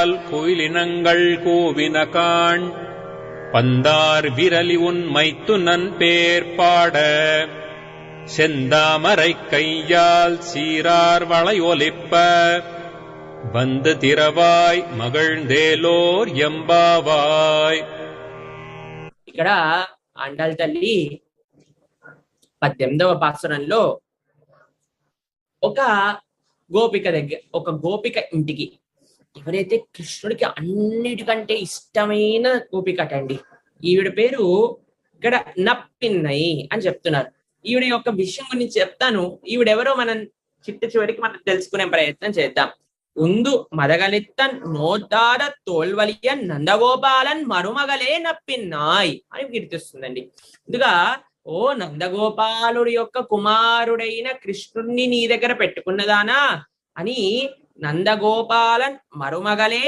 பால் கோயிலினங்கள் கோவினகாண் பந்தார் விரலி உன் மைத்து நன்பேர் பாட செந்தாமரை கையால் சீரார் வளையொலிப்ப வந்து திரவாய் மகிழ்ந்தேலோர் எம்பாவாய் ఇక్కడ అండాల తల్లి పద్దెనిమిదవ పాసురంలో ఒక గోపిక దగ్గర ఒక గోపిక ఇంటికి ఎవరైతే కృష్ణుడికి అన్నిటికంటే ఇష్టమైన గోపికట అండి ఈవిడ పేరు ఇక్కడ నప్పిన్నై అని చెప్తున్నారు. ఈవిడ యొక్క విషయం గురించి చెప్తాను. ఈవిడెవరో మనం చిట్ట చివరికి మనం తెలుసుకునే ప్రయత్నం చేద్దాం. ఉందు మదగలిత్తన్ నోదార తోల్వలియన్ నందగోపాలన్ మరుమగలే నప్పిన్నాయ్ అని కీర్తిస్తుందండి. ముందుగా ఓ నందగోపాలుడి యొక్క కుమారుడైన కృష్ణుణ్ణి నీ దగ్గర పెట్టుకున్నదానా అని నందగోపాలన్ మరుమగలే